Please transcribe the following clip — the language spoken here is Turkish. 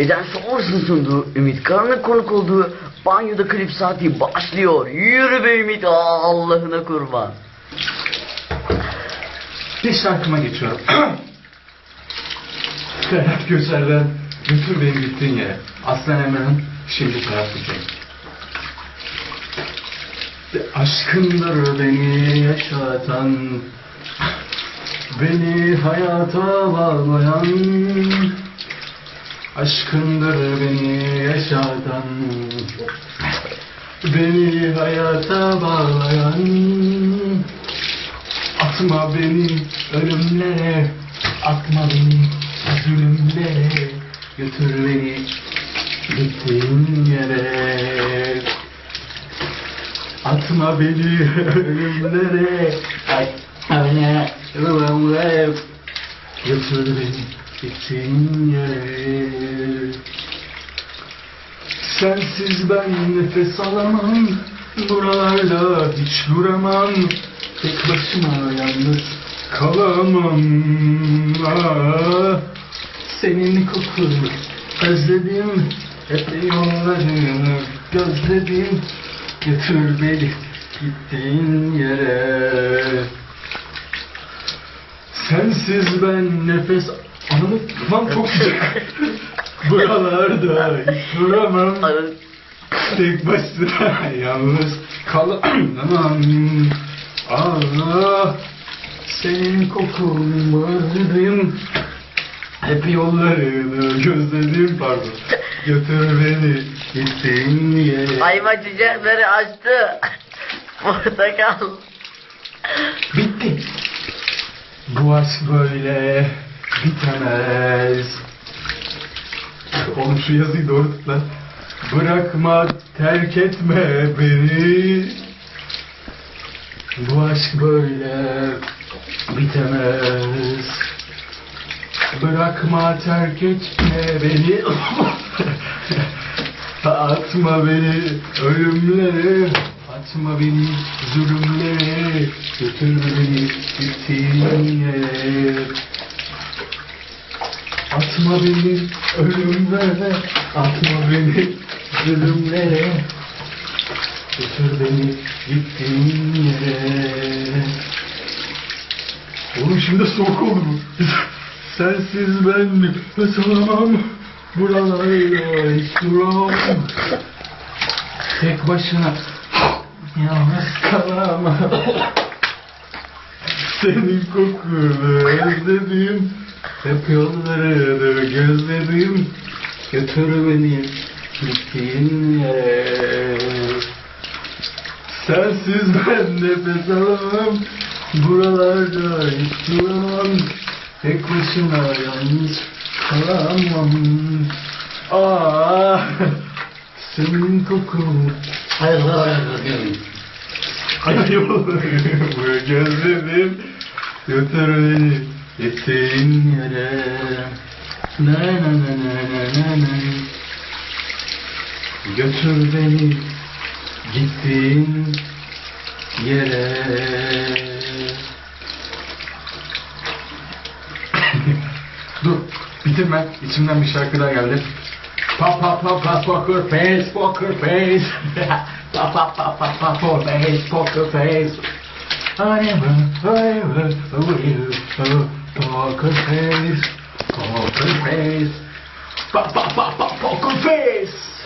Eden sonrasını sunduğu, Ümit Karan'ın konuk olduğu Banyoda Klip Saati başlıyor. Yürü be Ümit, Allah'ına kurban. Bir şarkıma geçiyorum. Ferhat Göçer'den Götür Beni Gittiğin Yere. Aslan Emre'nin Şimdi Ferhat Göçer. Aşkındır beni yaşatan Beni hayata bağlayan Aşkındır beni yaşatan Beni hayata bağlayan Atma beni ölümlere Atma beni zulümlere Götür beni gittiğin yere Atma beni ölümlere Atma beni ölümlere Götür beni yere. Sensiz ben nefes alamam Buralarda hiç duramam. Tek başıma yalnız kalamam. Ah, Senin kokunu özledim Hep yollarını gözledim. Götür beni gittiğin yere. Sensiz ben nefes Ananı lan çok sıcak Buralarda duramam Tek başına. Yalnız kalamam Ah senin kokunu özledim Hep yollarını gözledim. Pardon. Götür beni gittiğin yere. Ayva çiçekleri açtı. Portakal. Bitti. Bu aşk böyle bitemez. Oğlum şu yazıyı doğru tut lan Bırakma terk etme beni. Bu aşk böyle bitemez. Bırakma terk etme beni. Atma beni ölümlere. Atma beni zulümlere. Götür beni gittiğin yere Atma beni ölümlere Atma beni zulümlere Götür beni gittiğin yere Oğlum şimdi soğuk oldu bu. Sensiz ben nefes alamam. Buralarda hiç duramam. Tek başına yalnız kalamam. Senin kokunu özledim. Hep yollarını gözledim. Götür beni gittiğin yere. Sensiz ben nefes alamam. Buralarda hiç duramam. Tek başına yalnız kalamam. Ah, senin kokun. Hayır, hayır, hayır. Yollarımı gözledim. Götür beni gittiğin yere. Na na na na na na. Götür beni gittiğin yere. Dur, bitirme. İçimden bir şarkı daha geldi. Pa pa pa pa poker face, poker face. pa pa pa pa pa poker face, poker face. I never, I never will poker face, poker face. Pa pa pa pa poker face.